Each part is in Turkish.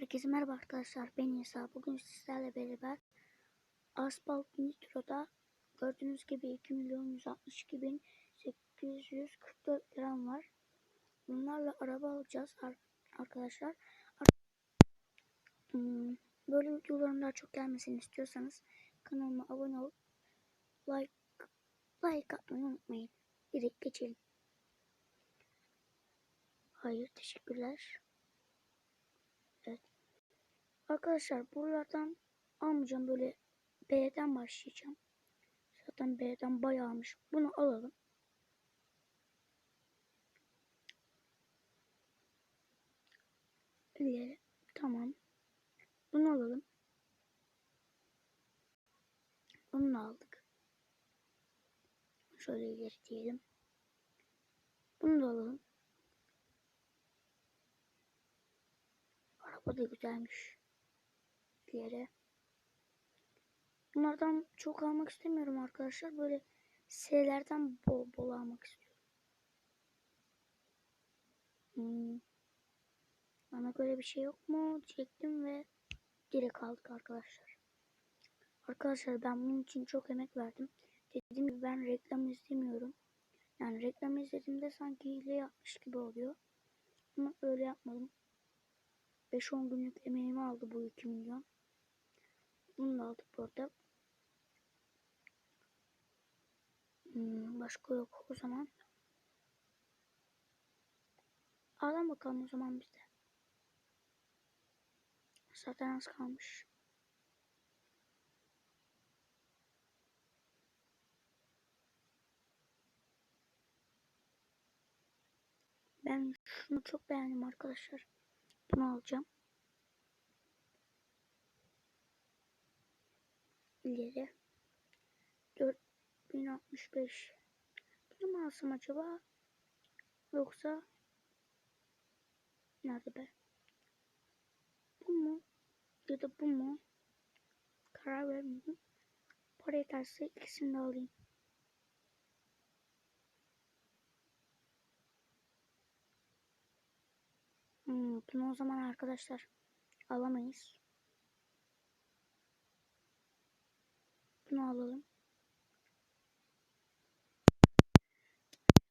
Herkese merhaba arkadaşlar. Ben İsa. Bugün sizlerle beraber Asphalt Nitro'da gördüğünüz gibi 2 milyon 162 bin 844 liram var. Bunlarla araba alacağız ar- arkadaşlar. Ar- Hmm, böyle videoların daha çok gelmesini istiyorsanız kanalıma abone olup like like atmayı unutmayın. Direkt geçelim. Hayır teşekkürler. Arkadaşlar buralardan almayacağım böyle B'den başlayacağım. Zaten B'den bayağı almış. Bunu alalım. İleri. Tamam. Bunu alalım. Bunu aldık. Şöyle ileri diyelim. Bunu da alalım. Araba da güzelmiş. İleri. Bunlardan çok almak istemiyorum arkadaşlar. Böyle S'lerden bol bol almak istiyorum. Hmm. Bana göre bir şey yok mu diyecektim ve direkt aldık arkadaşlar. Arkadaşlar ben bunun için çok emek verdim. Dediğim gibi ben reklam izlemiyorum. Yani reklam izlediğimde sanki hile yapmış gibi oluyor. Ama öyle yapmadım. 5-10 günlük emeğimi aldı bu 2 milyon. Bunu da aldık burada. Hmm, başka yok o zaman. Alalım bakalım o zaman bizde. Zaten az kalmış. Ben şunu çok beğendim arkadaşlar. Bunu alacağım. İleri. 4065. Bunu mu alsam acaba? Yoksa nerede be? Bu mu? Ya da bu mu? Karar vermedim. Para yeterse ikisini de alayım. Hmm, bunu o zaman arkadaşlar alamayız. Bunu alalım.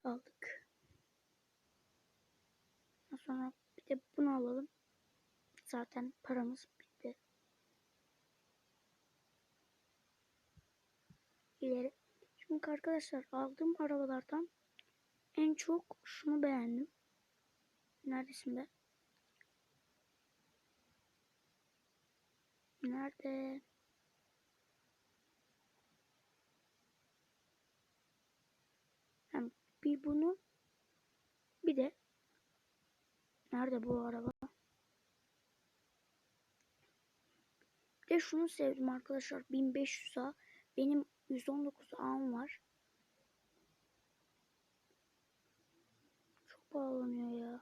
Aldık. Sonra bir de bunu alalım. Zaten paramız bitti. İleri. Şimdi arkadaşlar aldığım arabalardan en çok şunu beğendim. Neredesin be? Nerede? Bir bunu bir de nerede bu araba? Bir de şunu sevdim arkadaşlar 1500'a benim 119 A'm var. Çok bağlanıyor ya.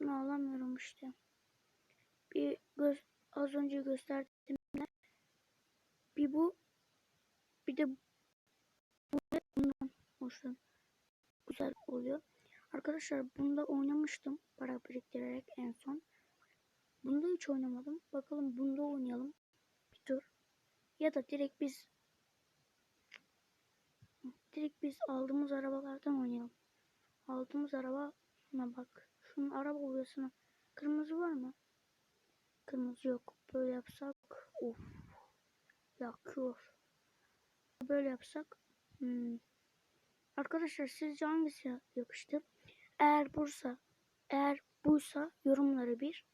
Bunu alamıyorum işte. Bir az önce gösterdiğim bir bu bir de bundan hoşlan güzel oluyor. Arkadaşlar bunda oynamıştım para biriktirerek en son. Bunda hiç oynamadım. Bakalım bunda oynayalım. Bir tur. Ya da direkt biz direkt biz aldığımız arabalardan oynayalım. Aldığımız araba şuna bak. Şunun araba boyasına kırmızı var mı? Kırmızı yok. Böyle yapsak of yakıyor. Böyle yapsak hmm. Arkadaşlar sizce hangisi yakıştı? Eğer Bursa eğer buysa yorumları bir.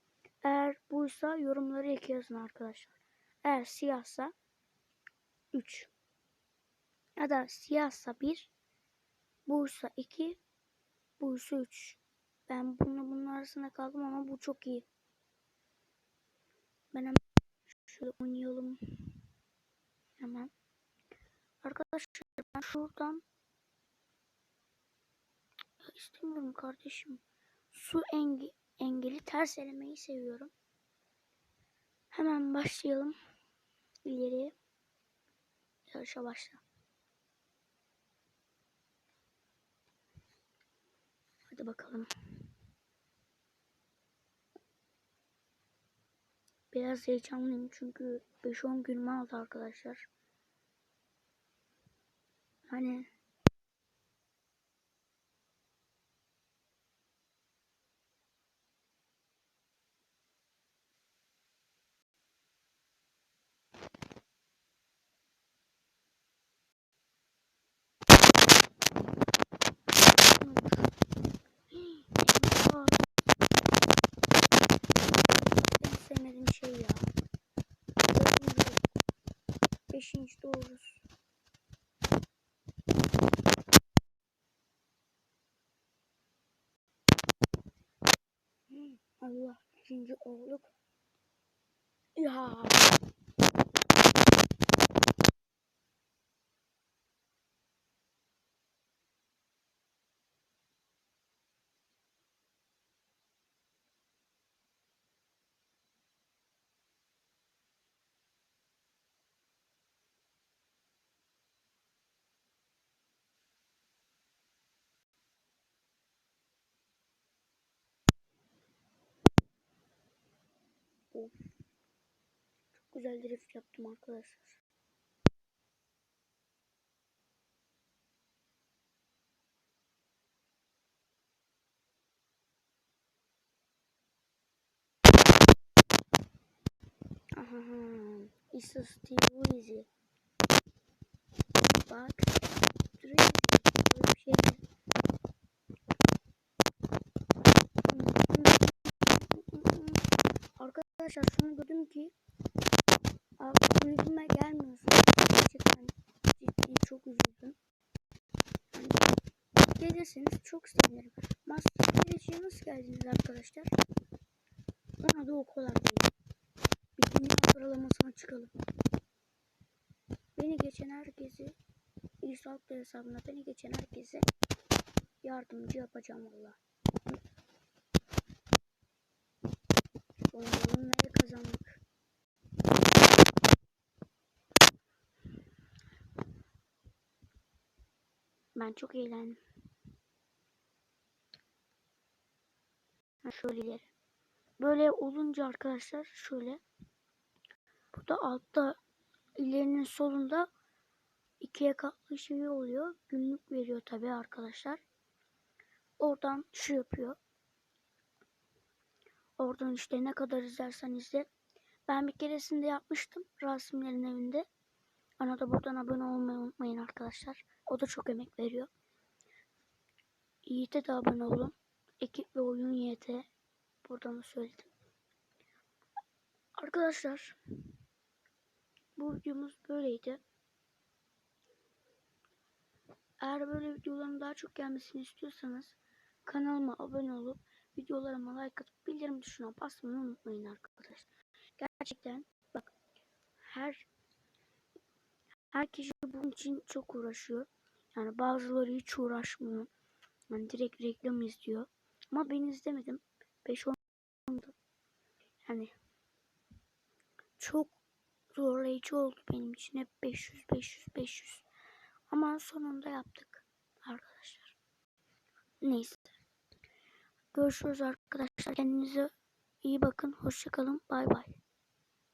Eğer buysa yorumları iki yazın arkadaşlar. Eğer siyahsa 3. Ya da siyahsa 1. Buysa 2. Buysa 3. Ben bununla bunun arasında kaldım ama bu çok iyi. Ben hemen şöyle oynayalım. Hemen. Arkadaşlar ben şuradan istemiyorum kardeşim. Su engi engeli ters elemeyi seviyorum. Hemen başlayalım. İleri. Yarışa başla. Hadi bakalım. Biraz heyecanlıyım çünkü 5-10 günümü aldı arkadaşlar. Hani Eyvah. En sevmediğim şey ya. Dördüncü, beşinci doğrusu. Hmm, Allah ikinci olduk. Ya. Of. Çok güzel drift yaptım arkadaşlar. Aha, a still easy. Bak, drift böyle bir şey. Arkadaşlar şunu gördüm ki kulübüme gelmiyorsun. Gerçekten ciddi çok üzüldüm. Yani, gelirseniz çok sevinirim. Master Village'e nasıl geldiniz arkadaşlar? Ona da o kolay değil. Bir dünya sıralamasına çıkalım. Beni geçen herkesi İsa hesabına beni geçen herkese yardımcı yapacağım valla. Onları kazandık. Ben çok eğlendim. Şöyle ileri. Böyle olunca arkadaşlar şöyle. Burada altta ilerinin solunda ikiye katlı şey oluyor. Günlük veriyor tabi arkadaşlar. Oradan şu yapıyor. Oradan işte ne kadar izlersen izle. Ben bir keresinde yapmıştım. Rasimlerin evinde. Bana da buradan abone olmayı unutmayın arkadaşlar. O da çok emek veriyor. Yiğit'e de abone olun. Ekip ve oyun Yiğit'e buradan da söyledim. Arkadaşlar bu videomuz böyleydi. Eğer böyle videoların daha çok gelmesini istiyorsanız kanalıma abone olup videolarıma like atıp bildirim tuşuna basmayı unutmayın arkadaşlar. Gerçekten bak her her kişi bunun için çok uğraşıyor. Yani bazıları hiç uğraşmıyor. Yani direkt reklam izliyor. Ama ben izlemedim. 5-10 Yani çok zorlayıcı oldu benim için. Hep 500 500 500. Ama sonunda yaptık arkadaşlar. Neyse. Görüşürüz arkadaşlar. Kendinize iyi bakın. Hoşçakalın. Bay bay.